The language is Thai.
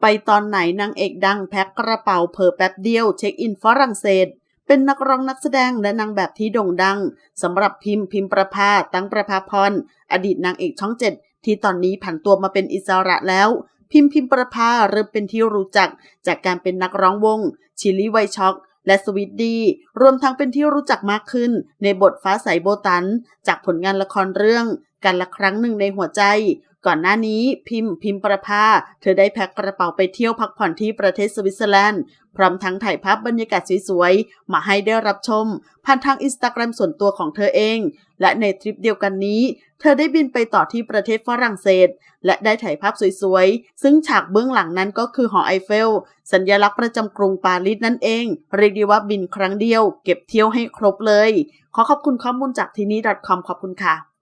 ไปตอนไหนนางเอกดังแพ็คกระเป๋าเพอแป๊บเดียวเช็คอินฝรั่งเศส เป็นนักร้องนักแสดงและนางแบบที่โด่งดังสำหรับพิมพ์พิมพ์ประภาตั้งประภาพรอดีตนางเอกช่องเจ็ดที่ตอนนี้ผันตัวมาเป็นอิสระแล้ว พิมพ์พิมพ์ประภาเริ่มเป็นที่รู้จัก จากการเป็นนักร้องวง ชิลี่ไวช็อกและสวิตดีรวมทั้งเป็นที่รู้จักมากขึ้น ในบทฟ้าใสโบตัน จากผลงานละครเรื่อง กันละครั้งหนึ่งในหัวใจ ก่อนหน้านี้พิมพ์พิมพ์ประภา เธอได้แพ็คกระเป๋าไปเที่ยวพักผ่อนที่ประเทศสวิตเซอร์แลนด์ พร้อมทั้งถ่ายภาพบรรยากาศสวยๆ มาให้ได้รับชม ผ่านทางอินสตาแกรมส่วนตัวของเธอเอง และในทริปเดียวกันนี้ เธอได้บินไปต่อที่ประเทศฝรั่งเศส และได้ถ่ายภาพสวยๆ ซึ่งฉากเบื้องหลังนั้นก็คือหอไอเฟล สัญลักษณ์ประจำกรุงปารีสนั่นเอง เรียกได้ว่าบินครั้งเดียว เก็บเที่ยวให้ครบเลย ขอขอบคุณข้อมูลจากที่นี่ .com ขอบคุณค่ะ